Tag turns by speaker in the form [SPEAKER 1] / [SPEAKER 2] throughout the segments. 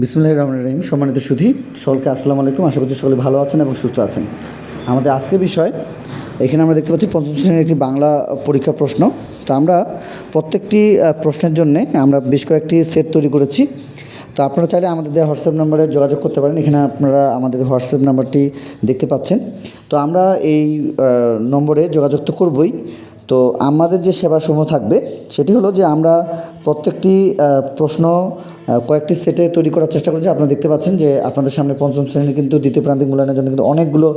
[SPEAKER 1] বিসমুল্লাহ রহমান রহিম, সম্মানিত সুধী, সকলকে আসসালামু আলাইকুম। আশা করছি সকলে ভালো আছেন এবং সুস্থ আছেন। আমাদের আজকের বিষয়, এখানে আমরা দেখতে পাচ্ছি পঞ্চম শ্রেণির একটি বাংলা পরীক্ষা প্রশ্ন। তো আমরা প্রত্যেকটি প্রশ্নের জন্যে আমরা বেশ কয়েকটি সেট তৈরি করেছি। তো আপনারা চাইলে আমাদের দেওয়া হোয়াটসঅ্যাপ নাম্বারে যোগাযোগ করতে পারেন। এখানে আপনারা আমাদের হোয়াটসঅ্যাপ নাম্বারটি দেখতে পাচ্ছেন। তো আমরা এই নম্বরে যোগাযোগ তো করবই। তো আমাদের যে সেবাসমূহ থাকবে, সেটি হলো যে আমরা প্রত্যেকটি প্রশ্ন কয়েকটি সেটে তৈরি করার চেষ্টা করেছি। আপনারা দেখতে পাচ্ছেন যে আপনাদের সামনে পঞ্চম শ্রেণির কিন্তু দ্বিতীয় প্রান্তিক মূল্যায়নের জন্য কিন্তু অনেকগুলো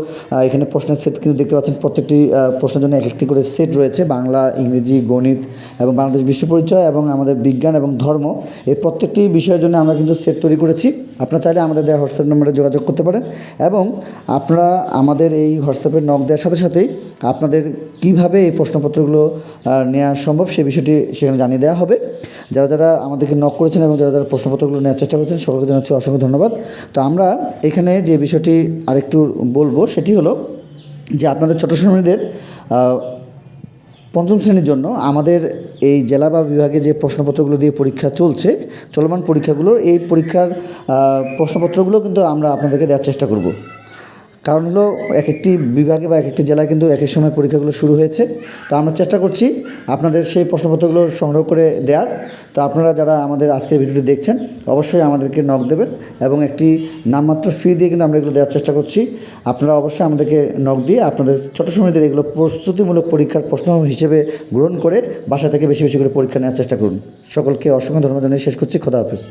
[SPEAKER 1] এখানে প্রশ্নের সেট কিন্তু দেখতে পাচ্ছেন। প্রত্যেকটি প্রশ্নের জন্য এক একটি করে সেট রয়েছে। বাংলা, ইংরেজি, গণিত এবং বাংলাদেশ বিশ্ব পরিচয় এবং আমাদের বিজ্ঞান এবং ধর্ম। এই প্রত্যেকটি বিষয়ের জন্য আমরা কিন্তু সেট তৈরি করেছি। আপনারা চাইলে আমাদের দেওয়া হোয়াটসঅ্যাপ নম্বরে যোগাযোগ করতে পারেন এবং আপনারা আমাদের এই হোয়াটসঅ্যাপের নক দেওয়ার সাথে সাথেই আপনাদের কীভাবে এই প্রশ্নপত্রগুলো নেওয়া সম্ভব সেই বিষয়টি সেখানে জানিয়ে দেওয়া হবে। যারা যারা আমাদেরকে নক করেছেন এবং যারা যারা প্রশ্নপত্রগুলো নেওয়ার চেষ্টা করেছেন সকলকে জানাচ্ছি অসংখ্য ধন্যবাদ। তো আমরা এখানে যে বিষয়টি আরেকটু বলব সেটি হলো যে আপনাদের ছোটো আহ, পঞ্চম শ্রেণির জন্য আমাদের এই জেলা বা বিভাগে যে প্রশ্নপত্রগুলো দিয়ে পরীক্ষা চলছে, চলমান পরীক্ষাগুলো, এই পরীক্ষার প্রশ্নপত্রগুলো কিন্তু আমরা আপনাদেরকে দেওয়ার চেষ্টা করব। কারণ হলো এক একটি বিভাগে বা এক একটি জেলায় কিন্তু এক এক সময় পরীক্ষাগুলো শুরু হয়েছে। তো আমরা চেষ্টা করছি আপনাদের সেই প্রশ্নপত্রগুলো সংগ্রহ করে দেওয়ার তো আপনারা যারা আমাদের আজকের ভিডিওটি দেখছেন, অবশ্যই আমাদেরকে নক দেবেন এবং একটি নামমাত্র ফি দিয়ে কিন্তু আমরা এগুলো দেওয়ার চেষ্টা করছি। আপনারা অবশ্যই আমাদেরকে নক দিয়ে আপনাদের ছোটো সময়দের এগুলো প্রস্তুতিমূলক পরীক্ষার প্রশ্ন হিসেবে গ্রহণ করে বাসা থেকে বেশি বেশি করে পরীক্ষা নেওয়ার চেষ্টা করুন। সকলকে অসংখ্য ধন্যবাদ জানিয়ে শেষ করছি। খোদা হাফিজ।